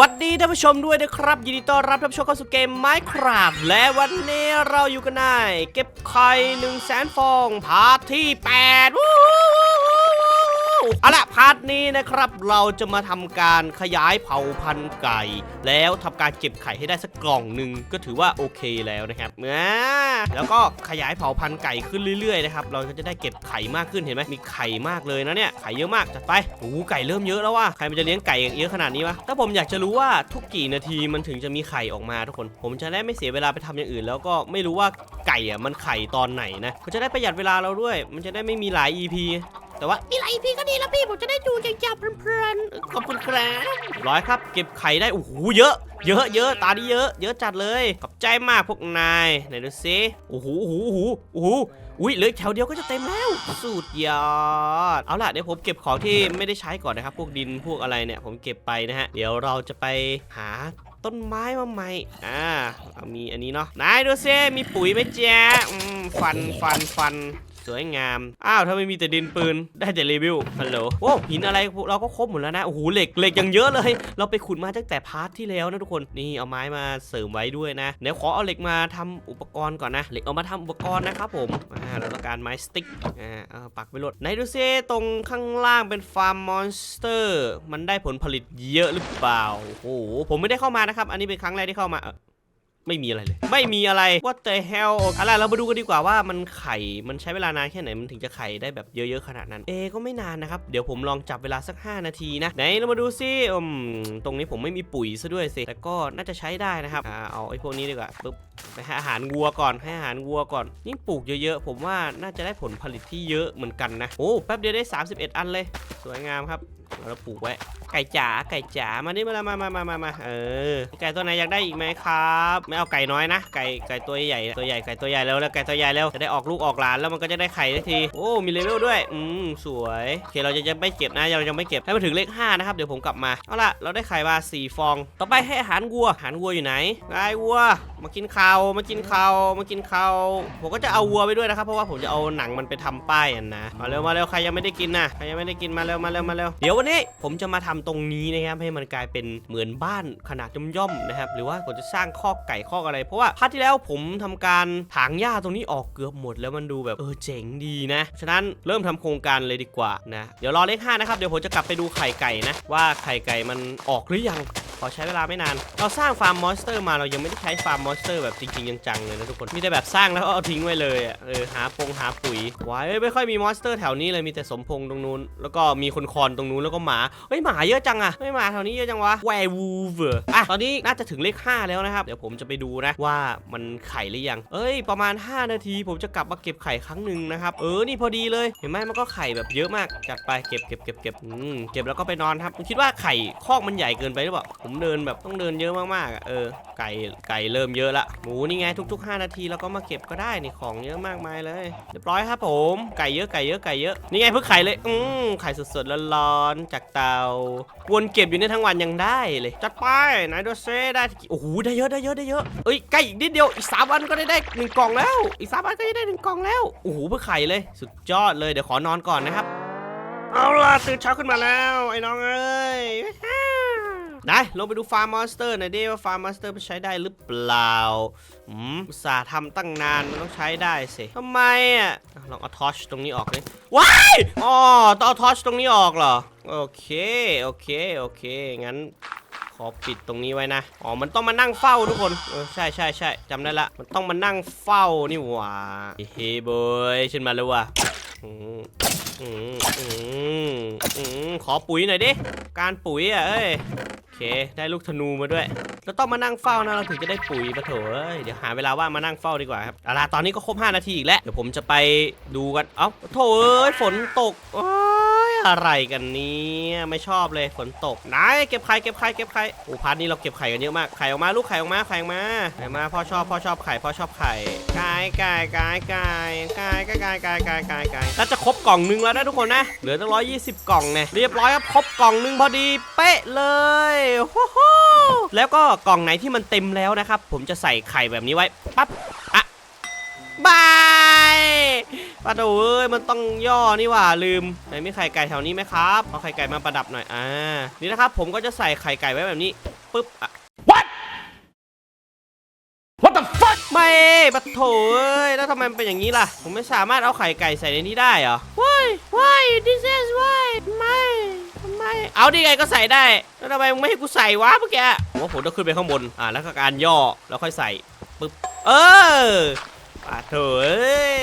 วัสดีท่านผู้ชมด้วยนะครับ ยินดีต้อนรับท่านผู้ชมเข้าสู่เกม Minecraft และวันนี้เราอยู่กันในเก็บไข่1 0 0 0 0แสนฟองพาร์ทที่8วู้ เอาละพาร์ทนี้นะครับ เราจะมาทำการขยายเผ่าพันธุ์ไก่ แล้วทำการเก็บไข่ให้ได้สักกล่องหนึ่งก็ถือว่าโอเคแล้วนะครับแล้วก็ขยายเผ่าพันธุ์ไก่ขึ้นเรื่อยๆนะครับเราก็จะได้เก็บไข่มากขึ้นเห็นไหมมีไข่มากเลยนะเนี่ยไข่เยอะมากจัดไปโอ้โหไก่เริ่มเยอะแล้วว่ะใครมันจะเลี้ยงไก่เยอะขนาดนี้วะถ้าผมอยากจะรู้ว่าทุกกี่นาทีมันถึงจะมีไข่ออกมาทุกคน ผมจะได้ไม่เสียเวลาไปทำอย่างอื่น แล้วก็ไม่รู้ว่าไก่อะมันไข่ตอนไหนนะก็จะได้ประหยัดเวลาเราด้วย มันจะได้ไม่มีหลาย EP แต่ว่ามีหลายพี่ก็ดีแล้วพี่ผมจะได้ดูยาวๆเพลินขอบคุณครับร้อยครับ เก็บไข่ได้โอ้โหเยอะ เยอะเยอะตาดีเยอะ เยอะจัดเลยขอบใจมากพวกนายไหนดูซิโอ้โหโอ้โหโอ้โหโอ้โหอุ้ยเหลือแถวเดียวก็จะเต็มแล้วสุดยอดเอาล่ะเดี๋ยวผมเก็บของที่ไม่ได้ใช้ก่อนนะครับ พวกดินพวกอะไรเนี่ย ผมเก็บไปนะฮะเดี๋ยวเราจะไปหาต้นไม้มาใหม่ อ่าเอามีอันนี้เนาะ นายดูซิมีปุ๋ยไหมแจ๊อืม ฟัน ฟัน ฟัน สวยงาม อ้าวถ้าไม่มีแต่ดินปืน ได้แต่รีวิวฮัลโหลโอ้หินอะไรเราก็ครบหมดแล้วนะ โอ้โห เหล็ก เหล็กยังเยอะเลย เราไปขุดมาตั้งแต่พาร์ทที่แล้วนะทุกคน นี่เอาไม้มาเสริมไว้ด้วยนะ เดี๋ยวขอเอาเหล็กมาทำอุปกรณ์ก่อนนะ เหล็กเอามาทำอุปกรณ์นะครับผม อ่า เราต้องการไม้สติ๊ก อ่าปักไปโหลดไหนดูซิตรงข้างล่างเป็นฟาร์มมอนสเตอร์ มันได้ผลผลิตเยอะหรือเปล่า โอ้โห ผมไม่ได้เข้ามานะครับ อันนี้เป็นครั้งแรกที่เข้ามา ไม่มีอะไรเลย ไม่มีอะไร What the hell อะไรเรามาดูกันดีกว่าว่ามันไข่ มันใช้เวลานานแค่ไหน มันถึงจะไข่ได้แบบเยอะๆขนาดนั้น เอ ก็ไม่นานนะครับ เดี๋ยวผมลองจับเวลาสัก 5 นาทีนะ ไหนเรามาดูซิอืมตรงนี้ผมไม่มีปุ๋ยซะด้วยสิ แต่ก็น่าจะใช้ได้นะครับ อ่า เอาไอ้พวกนี้ดีกว่าปึ๊บ ไปให้อาหารวัวก่อน ให้อาหารวัวก่อนนี่ปลูกเยอะๆ ผมว่าน่าจะได้ผลผลิตที่เยอะเหมือนกันนะ โอ้ แป๊บเดียวได้ 31 อันเลย สวยงามครับ เราปลูกไว้ ไก่จ๋าไก่จ๋ามานี่มาแล้วมามามามามาเออไก่ตัวไหนอยากได้อีกไหมครับ ไม่เอาไก่น้อยนะไก่ไก่ตัวใหญ่ตัวใหญ่ไก่ตัวใหญ่แล้วแล้วไก่ตัวใหญ่แล้วจะได้ออกลูกออกหลานแล้วมันก็จะได้ไข่ได้ทีโอ้มีเลเวลด้วยอืมสวยโอเคเราจะจะไม่เก็บนะเราจะไม่เก็บให้มันถึงเลข5นะครับเดี๋ยวผมกลับมาเอาล่ะเราได้ไข่มา4ฟอง ต่อไปให้อาหารวัวอาหารวัวอยู่ไหนไก่วัวมากินข้าวมากินข้าวมากินข้าวผมก็จะเอาวัวไปด้วยนะครับเพราะว่าผมจะเอาหนังมันไปทำป้ายอะนะมาเร็วมาเร็วใครยังไม่ได้กินนะใครยังไม่ได้กินมาเร็วมาเร็วมาเร็วเดี๋ยววันนี้ผมจะมาทำตรงนี้นะครับให้มันกลายเป็นเหมือนบ้านขนาดย่อมๆนะครับหรือว่าผมจะสร้างคอกไก่คอกอะไร เพราะว่าพาร์ทที่แล้วผมทำการถางหญ้าตรงนี้ออกเกือบหมด แล้วมันดูแบบเออเจ๋งดีนะฉะนั้นเริ่มทำโครงการเลยดีกว่านะเดี๋ยวรอเลขห้านะครับเดี๋ยวผมจะกลับไปดูไข่ไก่นะว่าไข่ไก่มันออกหรือยัง ขอใช้เวลาไม่นาน เราสร้างฟาร์มมอนสเตอร์มาเรายังไม่ได้ใช้ฟาร์มมอนสเตอร์แบบจริงๆจังๆเลยนะทุกคน มีแต่แบบสร้างแล้วก็เอาทิ้งไว้เลยอะ เออหาปงหาปุ๋ยว้ายไม่ค่อยมีมอนสเตอร์แถวนี้เลยมีแต่สมพงษ์ตรงนู้น แล้วก็มีคนคอนตรงนู้นแล้วก็หมา เฮ้ยหมาเยอะจังอะไม่หมาแถวนี้เยอะจังวะแวร์วูฟอะตอนนี้น่าจะถึงเลข 5 แล้วนะครับ เดี๋ยวผมจะไปดูนะว่ามันไข่หรือยัง เอ้ย ประมาณ 5 นาที ผมจะกลับมาเก็บไข่ครั้งหนึ่งนะครับ เออ นี่พอดีเลย เห็นไหมมันก็ไข่แบบเยอะมาก จัดไปเก็บเก็บเก็บเก็บอืมเก็บแล้วก็ไปนอนครับผมคิดว่าไข่คอกมันใหญ่เกินไปหรือเปล่าผมมเดินแบบต้องเดินเยอะมากๆอะเออไก่ไก่เริ่มเยอะละหมูนี่ไงทุก ๆ 5 นาทีเราก็มาเก็บก็ได้นี่ของเยอะมากมายเลยเรียบร้อยครับผมไก่เยอะไก่เยอะไก่เยอะนี่ไงเพิ่งไข่เลยอืมไข่สดๆร้อนๆจากเตาวนเก็บอยู่เนี่ทั้งวันยังได้เลยจัดไปไหนดูเซได้โอ้โหได้เยอะได้เยอะได้เยอะเอ้ยใกล้อีกนิดเดียวอีกสามวันก็ได้ได้หนึ่งกล่องแล้วอีกสามวันก็จะได้หนึ่งกล่องแล้วโอ้โหเพิ่งไข่เลย สุดยอดเลยเดี๋ยวขอนอนก่อนนะครับเอาล่ะตื่นเช้าขึ้นมาแล้วไอ้น้องเอ้ย ไหนลงไปดูฟาร์มมอนสเตอร์หน่อยดิว่าฟาร์มมอนสเตอร์ไปใช้ได้หรือเปล่าอืมอุตส่าห์ทำตั้งนานมันต้องใช้ได้สิทำไมอะลองเอาทอชตรงนี้ออกเลยว้ายอ๋อต้องเอาทอชตรงนี้ออกเหรอ โอเค โอเค โอเค งั้นขอปิดตรงนี้ไว้นะ อ๋อ มันต้องมานั่งเฝ้าทุกคน เออ ใช่ใช่ใช่จำได้ละ มันต้องมานั่งเฝ้านี่หว่า เฮ้ยบอยฉันมาแล้วว่ะ อืมอืมอืมอืมขอปุ๋ยหน่อยดิ การปุ๋ยอะเอ้ย โอเค ได้ลูกธนูมาด้วย เราต้องมานั่งเฝ้านะ เราถึงจะได้ปุ๋ยปะโถเอ้ย เดี๋ยวหาเวลาว่างมานั่งเฝ้าดีกว่าครับเอาล่ะตอนนี้ก็ครบ 5 นาทีอีกแล้ว เดี๋ยวผมจะไปดูกัน เอ้าโถเอ้ย ฝนตกโอ้ อะไรกันเนี่ยไม่ชอบเลยฝนตกไหนเก็บไข่เก็บไข่เก็บไข่โอ้พาร์ทนี้เราเก็บไข่กันเยอะมากไข่ออกมาลูกไข่ออกมาไข่ออกมาไข่มาพ่อชอบพ่อชอบไข่พ่อชอบไข่ไก่ไก่ไก่ไก่ไก่ไก่ไก่ไก่ไก่ไก่ไก่น่าจะครบกล่องนึงแล้วนะทุกคนนะเหลือตั้งร้อยยี่สิบกล่องเนี่ยเรียบร้อยครับครบกล่องนึงพอดีเป๊ะเลยโอ้โหแล้วก็กล่องไหนที่มันเต็มแล้วนะครับ ผมจะใส่ไข่แบบนี้ไว้ปั๊บอะบาย ปาโถเอ้ยมันต้องย่อนี่หว่าลืมไหนมีไข่ไก่แถวนี้ไหมครับเอาไข่ไก่มาประดับหน่อยอ่านี่นะครับผมก็จะใส่ไข่ไก่ไว้แบบนี้ปึ๊บอะ What? What the fuck? ไม่ปะโถเอ้ยแล้วทำไมมันเป็นอย่างนี้ล่ะ ผมไม่สามารถเอาไข่ไก่ใส่ในนี้ได้เหรอ why why this is why ไม่ไม่เอาดิไงก็ใส่ได้ แล้วทำไมมึงไม่ให้กูใส่วะเมื่อกี้ผมว่าผมต้องขึ้นไปข้างบนอ่าแล้วก็การย่อแล้วค่อยใส่ปึ๊บเออ ปาเถอะ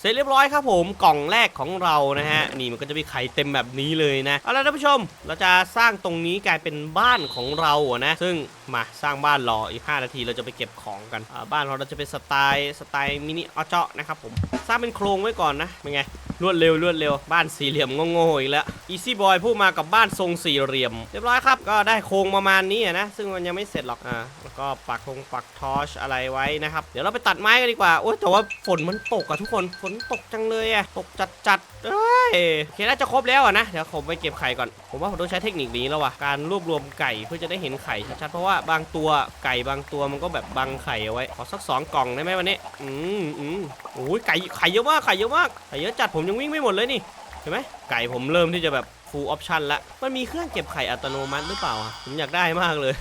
เสร็จเรียบร้อยครับผมกล่องแรกของเรานะฮะนี่มันก็จะมีไข่เต็มแบบนี้เลยนะเอาละท่านผู้ชม เราจะสร้างตรงนี้กลายเป็นบ้านของเราอะนะ ซึ่งมาสร้างบ้านรออีก 5 นาทีเราจะไปเก็บของกันบ้านของเราจะเป็นสไตล์สไตล์มินิออเจาะนะครับผมสร้างเป็นโครงไว้ก่อนนะเป็นไงรวดเร็วรวดเร็วบ้านสี่เหลี่ยมโง่ๆอีกแล้ว Easy Boy พูดมากับบ้านทรงสี่เหลี่ยม เรียบร้อยครับก็ได้โครงประมาณนี้นะซึ่งมันยังไม่เสร็จหรอกอ่า ก็ปักธงปักทอชอะไรไว้นะครับ เดี๋ยวเราไปตัดไม้กันดีกว่า โอ๊ยแต่ว่าฝนมันตกอะทุกคน ฝนตกจังเลยอะตกจัดจัดเอ้ยโอเคน่าจะครบแล้วอะนะ เดี๋ยวผมไปเก็บไข่ก่อน ผมว่าผมต้องใช้เทคนิคนี้แล้วว่ะ การรวบรวมไก่เพื่อจะได้เห็นไข่ชัดๆ เพราะว่าบางตัวไก่บางตัวมันก็แบบบังไข่เอาไว้ ขอสักสองกล่องได้ไหมวันนี้ อืมอืมโอ้ยไก่ไข่เยอะมากไข่เยอะมาก ไข่เยอะจัดผมยังวิ่งไม่หมดเลยนี่ เห็นไหมไก่ผมเริ่มที่จะแบบ full option ละ มันมีเครื่องเก็บไข่อัตโนมัติหรือเปล่าอะผมอยากได้มากเลย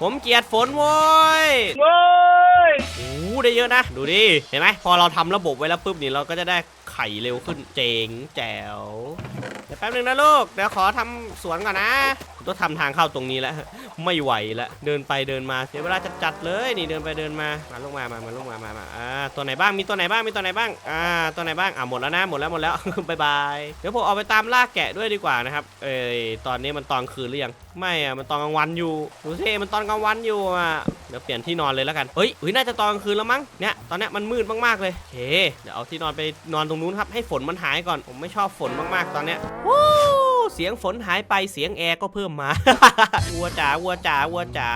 ผมเกลียดฝนโว้ย Why? โอ้โหได้เยอะนะ ดูดิ เห็นไหม พอเราทำระบบไว้แล้วปุ๊บนี่เราก็จะได้ไข่เร็วขึ้น เจ๋งแจ๋วเดี๋ยวแป๊บนึงนะลูก เดี๋ยวขอทำสวนก่อนนะต้องทำทางเข้าตรงนี้แล้ว ไม่ไหวแล้วเดินไปเดินมาเดี๋ยวเวลาจะจัดเลย นี่เดินไปเดินมา มาลงมา มา มาลงมา มามาอ่า ตัวไหนบ้าง มีตัวไหนบ้าง มีตัวไหนบ้าง อ่า ตัวไหนบ้าง อ่าหมดแล้วนะ หมดแล้ว หมดแล้วบายบาย เดี๋ยวผมเอาไปตามล่าแกะด้วยดีกว่านะครับ เอ้ย ตอนนี้มันตอนคืนหรือยัง ไม่อะมันตอนกลางวันอยู่ ดูสิมันตอนกลางวันอยู่อะ เดี๋ยวเปลี่ยนที่นอนเลยแล้วกัน เฮ้ยเฮ้ยน่าจะตอนกลางคืนแล้วมั้ง เนี่ย ตอนนี้มันมืดมากๆเลยโอเค เดี๋ยวเอาที่นอนไปนอนตรงนู้นครับ ให้ฝนมันหายก่อน ผมไม่ชอบฝนมากๆตอนเนี้ยวู้เสียงฝนหายไปเสียงแอร์ก็เพิ่มมา วัวจ๋าวัวจ๋าวัวจ๋า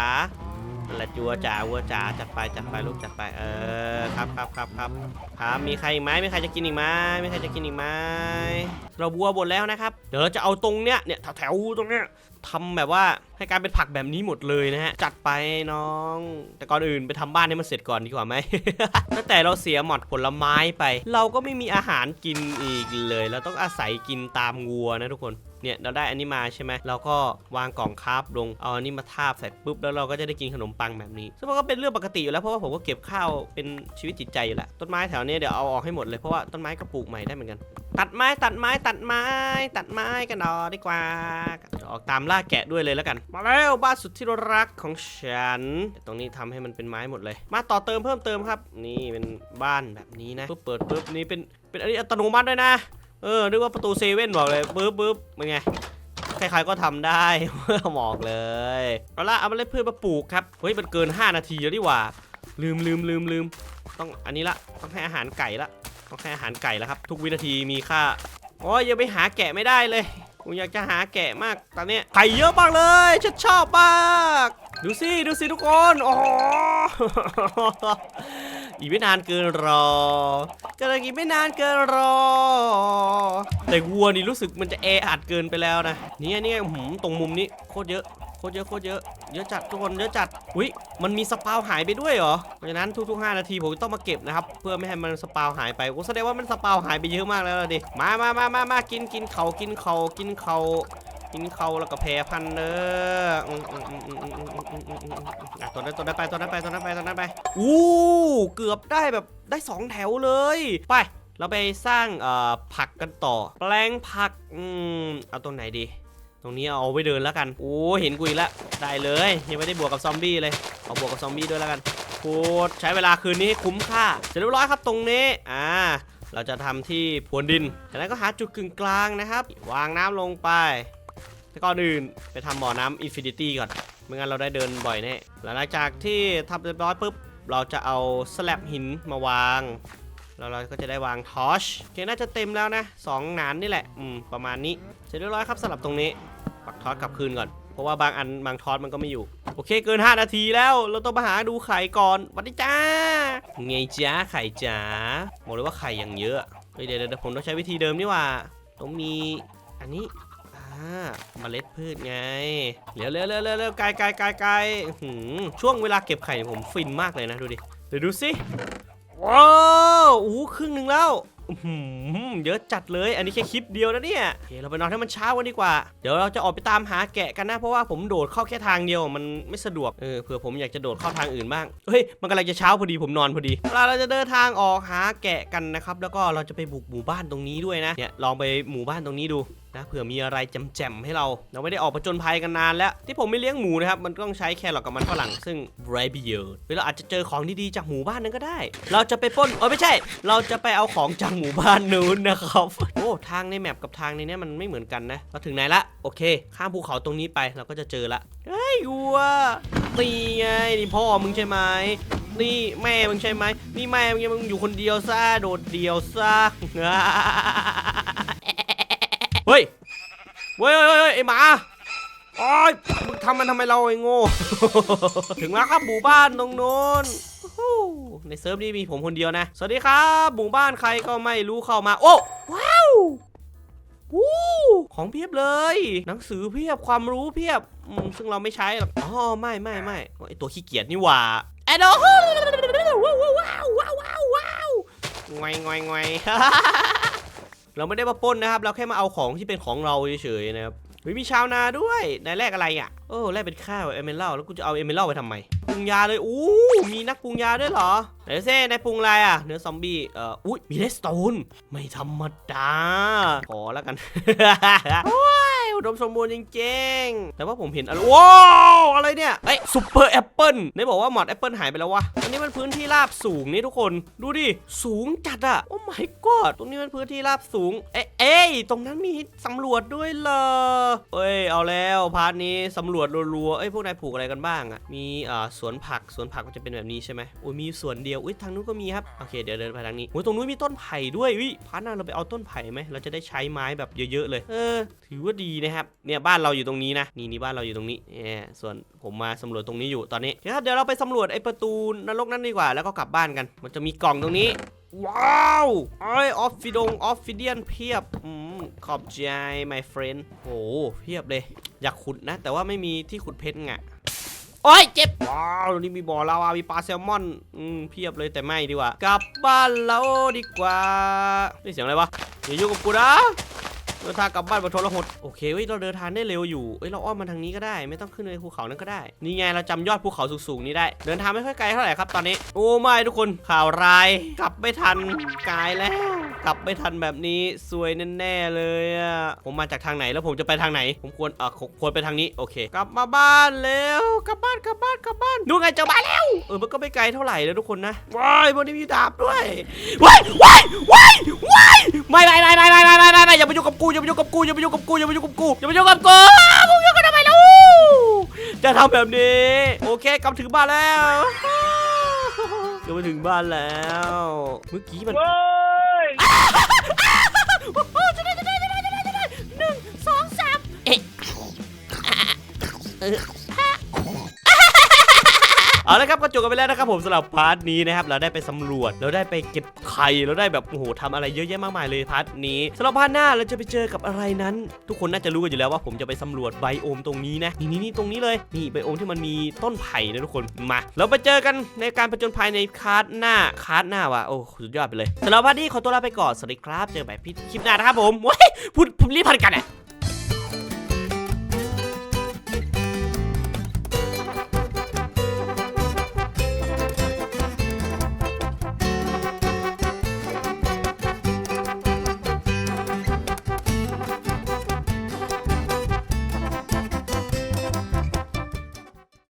ละจัวจ๋าวัวจ๋าจัดไปจัดไปลูกจัดไปเออครับครับครับครับครับมีใครอีกไหมมีใครจะกินอีกไหมมีใครจะกินอีกไหมเราวัวหมดแล้วนะครับ เดี๋ยวเราจะเอาตรงเนี้ยเนี่ยแถวๆตรงเนี้ย ทำแบบว่าให้การเป็นผักแบบนี้หมดเลยนะฮะ จัดไปน้อง แต่ก่อนอื่นไปทำบ้านให้มันเสร็จก่อนดีกว่าไหมตั้งแต่เราเสียหมอดผลไม้ไป เราก็ไม่มีอาหารกินอีกเลย เราต้องอาศัยกินตามวัวนะทุกคนเนี่ยเราได้อันนี้มาใช่ไหมเราก็วางกล่องคาร์บลง เอาอันนี้มาทาบใส่ปุ๊บแล้วเราก็จะได้กินขนมปังแบบนี้ ซึ่งมันก็เป็นเรื่องปกติอยู่แล้วเพราะว่าผมก็เก็บข้าวเป็นชีวิตจิตใจอยู่แล้ว ต้นไม้แถวนี้เดี๋ยวเอาออกให้หมดเลยเพราะว่าต้นไม้ก็ปลูกใหม่ได้เหมือนกัน ตัดไม้ตัดไม้ตัดไม้ตัดไม้กันดอดีกว่าออกตามล่าแกะด้วยเลยแล้วกัน มาแล้วบ้านสุดที่รักของฉันตรงนี้ทำให้มันเป็นไม้หมดเลย มาต่อเติมเพิ่มเติมครับ นี่เป็นบ้านแบบนี้นะปุ๊บเปิดปุ๊บนี่เป็นเป็นอันนี้อัตโนมัติด้วยนะ เออนึกว่าประตูเซเว่นบอกเลยปุ๊บปุ๊บเป็นไงใครๆก็ทำได้บอกเลยเอาละเอามาเล่นพืชมาปลูกครับเฮ้ยมันเกิน 5 นาทีแล้วดีกว่า ลืมลืมลืมลืมต้องอันนี้ละต้องให้อาหารไก่ละ ต้องให้อาหารไก่แล้วครับ ทุกวินาทีมีค่าโอ้ยยังไปหาแกะไม่ได้เลยกูอยากจะหาแกะมากตอนนี้ไข่เยอะมากเลยฉันชอบมากดูสิดูสิทุกคนโอ้อีกไม่นานเกินรอก็เลยอีกไม่นานเกินรอ แต่วัวนี่รู้สึกมันจะแออัดเกินไปแล้วนะเนี่ยเนี่ยหืมตรงมุมนี้โคตรเยอะ ตรเยอะโคตรเยอะเยอะจัดทุกคนเยอะจัดอุ้ยมันมีสปาวหายไปด้วยเหรอเพราะฉะนั้นทุกๆ 5 นาทีผมต้องมาเก็บนะครับเพื่อไม่ให้มันสปาวหายไปก็แสดงว่ามันสปาวหายไปเยอะมากแล้วดิมามามามามากินกินเขากินเขากินเขากินเขาแล้วก็แผ่พันเด้อตัวนั้นตัวนั้นไปตัวนั้นไปตัวนั้นไปตัวนั้นไปอู้เกือบได้แบบได้ 2 แถวเลย ไปเราไปสร้างผักกันต่อ แปลงผักอืมเอาตัวไหนดี ตรงนี้เอาไว้เดินแล้วกัน โอ้เห็นกุยละได้เลย ยังไม่ได้บวกกับซอมบี้เลย เอาบวกกับซอมบี้ด้วยแล้วกันพูดใช้เวลาคืนนี้ให้คุ้มค่า เสร็จเรียบร้อยครับตรงนี้ อ่า เราจะทำที่พรวนดินจากนั้นก็หาจุดกึ่งกลางนะครับ วางน้ำลงไปแต่ก่อนอื่นไปทำบ่อน้ำอินฟินิตี้ก่อน ไม่งั้นเราได้เดินบ่อยแน่หลังจากที่ทำเรียบร้อยปุ๊บ เราจะเอาสแลบหินมาวางแล้วเราก็จะได้วางทอชโอเคน่าจะเต็มแล้วนะสองหนานนี่แหละ อืม ประมาณนี้ เสร็จเรียบร้อยครับสำหรับตรงนี้ ปักทอสกลับคืนก่อน เพราะว่าบางอันบางทอสมันก็ไม่อยู่ โอเคเกิน 5 นาทีแล้ว เราต้องมาหาดูไข่ก่อนวัสดีจ้า ไงจ้าไข่จ๋าบอกเลยว่าไข่อย่างเยอะเฮ้ยเดี๋ยวเดี๋ยวผมต้องใช้วิธีเดิมนี่ว่า ต้องมีอันนี้อ่าเมล็ดพืชไงเร็วเร็วเร็วเร็วไกลไกลไกลไกลหือช่วงเวลาเก็บไข่ผมฟินมากเลยนะดูดิ เดี๋ยวดูสิ ว้าวอู้ครึ่งหนึ่งแล้ว อื้อหือเยอะจัดเลย อันนี้แค่คลิปเดียวนะเนี่ยโอเคเราไปนอนให้มันเช้ากันดีกว่า เดี๋ยวเราจะออกไปตามหาแกะกันนะ เพราะว่าผมโดดเข้าแค่ทางเดียวมันไม่สะดวก เออ เผื่อผมอยากจะโดดเข้าทางอื่นบ้าง เฮ้ย มันกำลังจะเช้าพอดีผมนอนพอดีเราเราจะเดินทางออกหาแกะกันนะครับ แล้วก็เราจะไปบุกหมู่บ้านตรงนี้ด้วยนะ เนี่ย ลองไปหมู่บ้านตรงนี้ดู นะเผื่อมีอะไรแจมๆให้เราเราไม่ได้ออกประจนภัยกันนานแล้ว ที่ผมไม่เลี้ยงหมูนะครับมันต้องใช้แครอทกับมันฝรั่งซึ่งไรประโยชน์เราอาจจะเจอของดีๆจากหมู่บ้านนั้นก็ได้ เราจะไปป้นเออไม่ใช่ เราจะไปเอาของจากหมู่บ้านนู้นนะครับโอ้ทางในแมปกับทางในนี้มันไม่เหมือนกันนะเราถึงไหนละโอเค ข้ามภูเขาตรงนี้ไปเราก็จะเจอละเฮ้ยวัวนี่ไงนี่พ่อมึงใช่ไหมนี่แม่มึงใช่ไหมนี่แม่มึงมึงอยู่คนเดียวซะโดดเดียวซะ เฮ้ยเว้ยเว้ยเว้ยไอหมาโอ้ยมึงทำมันทำไมเราไอ้โง่ ถึงแล้วครับหมู่บ้านตรงโน้นในเซิร์ฟนี้มีผมคนเดียวนะ สวัสดีครับหมู่บ้านใครก็ไม่รู้เข้ามา โอ้ ว้าววู้ของเพียบเลย หนังสือเพียบความรู้เพียบ ซึ่งเราไม่ใช้หรอก อ๋อ ไม่ไม่ไม่ไอตัวขี้เกียจนี่หว่าไอ้ดอกว้าวว้าวว้าวว้าวว้าวงอยงอยงอย เราไม่ได้มาปล้นนะครับ เราแค่มาเอาของที่เป็นของเราเฉยๆนะครับเฮ้ยมีชาวนาด้วยนายแรกอะไรอะโอ้แรกเป็นข้าวเอเมอรัลแล้วกูจะเอาเอเมอรัลไปทำไมปรุงยาเลยอู้มีนักปรุงยาด้วยเหรอไหนเซ่นายปรุงอะไรอะเนื้อซอมบี้เอ่ออุ้ยมีเลสโตนไม่ธรรมดาขอแล้วกัน อ้ยอุดมสมบูรณ์จริงๆ แต่ว่าผมเห็นอะไรว้าวอะไรเนี่ยเอ้ยซุปเปอร์แอปเปิลไหนบอกว่าหมอดแอปเปิลหายไปแล้ววะอันนี้มันพื้นที่ราบสูงนี่ทุกคนดูดิสูงจัดอะโอ้ my god ตรงนี้มันพื้นที่ราบสูงเอ๊ะเอ้ยตรงนั้นมีสำรวจด้วยเหรอเอ้ยเอาแล้วพาร์ทนี้สำรวจรัวๆเอ้ยพวกนายปลูกอะไรกันบ้างอะมีอ่าสวนผักสวนผักมันจะเป็นแบบนี้ใช่ไหมโอ้ยมีสวนเดียวอุ้ยทางนู้นก็มีครับโอเคเดี๋ยวเดินไปทางนี้โอ้ยตรงนู้นมีต้นไผ่ด้วยวิพาร์ทหน้าเราไปเอาต้นไผ่ไหมเราจะได้ใช้ไม้แบบเยอะๆเลย เออ ถือว่าดีนะครับเนี่ยบ้านเราอยู่ตรงนี้นะนี่นี่บ้านเราอยู่ตรงนี้เนี่ยส่วนผมมาสำรวจตรงนี้อยู่ตอนนี้เดี๋ยวครับเดี๋ยวเราไปสำรวจไอ้ประตูนรกนั่นดีกว่า แล้วก็กลับบ้านกัน มันจะมีกล่องตรงนี้ว้าวไอออฟฟิดงออฟฟิเดียนเพียบอืมขอบใจ my friend โอ้เพียบเลย อยากขุดนะ แต่ว่าไม่มีที่ขุดเพชรไงโอ้ยเจ็บ ว้าวนี้มีบ่อลาวามีปลาแซลมอน อืมเพียบเลยแต่ไม่ดีกว่า กลับบ้านเราดีกว่านี่เสียงอะไรวะอย่ายุ่งกับกูนะ เดินทางกลับบ้านบนทรหดโอเคเว้ยเราเดินทางได้เร็วอยู่เอ้ยเราอ้อมมาทางนี้ก็ได้ ไม่ต้องขึ้นไปภูเขานั้นก็ได้ นี่ไงเราจำยอดภูเขาสูงๆนี้ได้ เดินทางไม่ค่อยไกลเท่าไหร่ครับตอนนี้ โอ้ไม่ทุกคนข่าวร้ายกลับไม่ทันกายแล้ว กลับไม่ทันแบบนี้ซวยแน่ๆเลยอะผมมาจากทางไหนแล้วผมจะไปทางไหน ผมควรเออควรไปทางนี้โอเค กลับมาบ้านเร็วกลับบ้านกลับบ้านกลับบ้านดูไงเจอบ้านแล้วเออมันก็ไม่ไกลเท่าไหร่แล้วทุกคนนะว้ายบนนี้มีดาบด้วยว้ายว้ายว้ายว้ายไม่ไม่ไม่ไม่ไม่ไม่ไม่อย่าไปยุ่กับกูอย่ามายุ่งกับกูอย่ามายุ่งกับกูอย่ามายุ่งกับกูอย่ามายุ่งกับกูมึงยุ่งกันทำไมล่ะจะทำแบบนี้ โอเคกลับถึงบ้านแล้วกลับมาถึงบ้านแล้ว เมื่อกี้มันเว้ยโอ้จะได้จะได้จะได้จะได้จะได้หนึ่งสองสามเอ๊ะ เอาละครับก็จบกันไปแล้วนะครับผมสำหรับพาร์ทนี้นะครับเราได้ไปสำรวจเราได้ไปเก็บไข่เราได้แบบโอ้โหทำอะไรเยอะแยะมากมายเลยพาร์ทนี้สำหรับพาร์ทหน้าเราจะไปเจอกับอะไรนั้น ทุกคนน่าจะรู้กันอยู่แล้วว่าผมจะไปสำรวจไบโอมตรงนี้นะนี่นี่นี่ตรงนี้เลยนี่ไบโอมที่มันมีต้นไผ่นะทุกคนมาเราไปเจอกันในการผจญภัยในคาร์ดหน้าคาร์ดหน้าว่ะโอ้สุดยอดไปเลยสำหรับพาร์ทนี้ขอตัวลาไปก่อนสวัสดีครับ เจอกันใหม่คลิปหน้านะครับผมว้ยพูดผมรีบพันกันอะ